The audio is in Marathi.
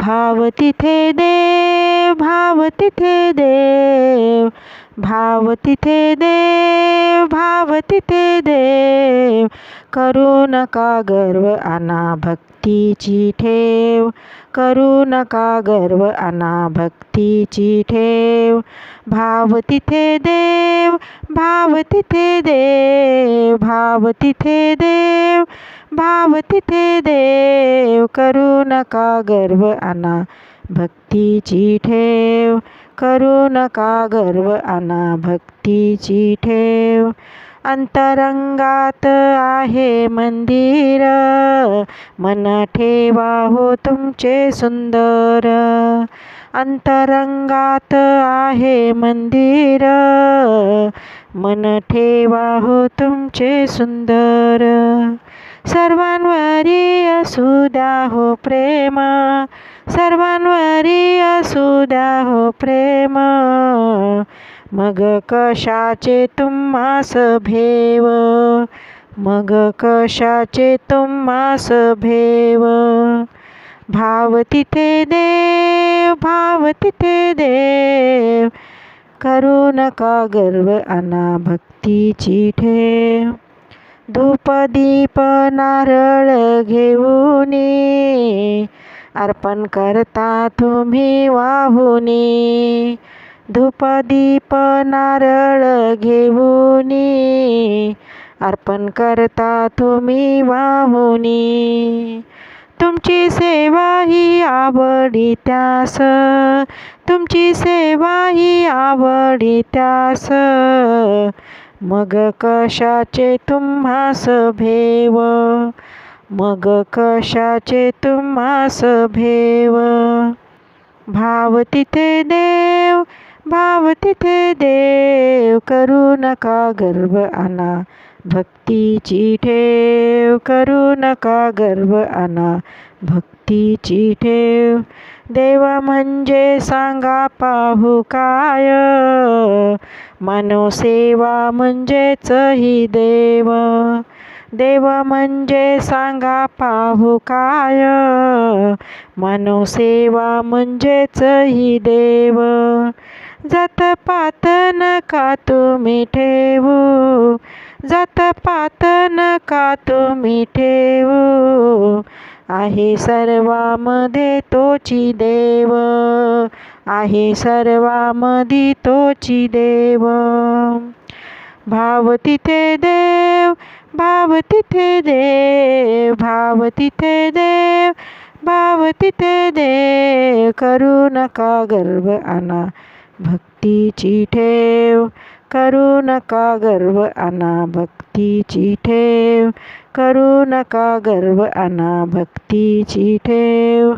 भाव तिथे देव भाव तिथे देव भाव तिथे देव भाव तिथे देव करू नका गर्व आणा भक्तीची ठेव? करू नका गर्व आणा भक्तीची ठेव? भाव तिथे देव भाव तिथे देव भाव तिथे देव भाव तिथे देव करू नका गर्व अना भक्तीची ठेव करू नका गर्व आणा भक्तीची ठेव? अंतरंगात आहे मंदिर मन ठेवा हो तुमचे सुंदर. अंतरंगात आहे मंदिर मन ठेवा हो तुमचे सुंदर. सर्वांवरी असू द्या हो प्रेमा सर्वांवरी असू द्या हो प्रेम. मग कशाचे तुम्हास भेव? मग कशाचे तुम्हास भेव? भाव तिथे देव भाव तिथे देव. करू नका गर्व अना भक्तीची ठेव? धूप दीप नारळ घेऊन अर्पण करता तुम्ही वाहुनी धूप दीप नारळ घेऊनी. अर्पण करता तुम्ही वाहुनी तुमची सेवा ही आवडी त्यास. तुमची सेवा ही आवडी त्यास. मग कशाचे तुम्हास भेव मग कशाचे तुम्हास भेव भाव तिथे देव भाव तिथे देव करू नका गर्व आणा भक्तीची ठेव करू नका गर्व आणा भक्तीची ठेव. देव म्हणजे सांगा पाहू काय? मानवसेवा म्हणजेच ही देव. देव म्हणजे सांगा पाहू काय? मनुसेवा म्हणजेच ही देव. जात पात नका तुम्ही ठेवू? जात पात नका तुम्ही ठेवू? आहे सर्वामध्ये तोची देव. आहे सर्वामधी तोची देव. भाव तिथे देव भाव तिथे देव भाव तिथे देव भाव तिथे देव करू नका गर्व आणा भक्तीची ठेव करू नका गर्व आणा भक्तीची ठेव करू नका गर्व आणा भक्तीची ठेव.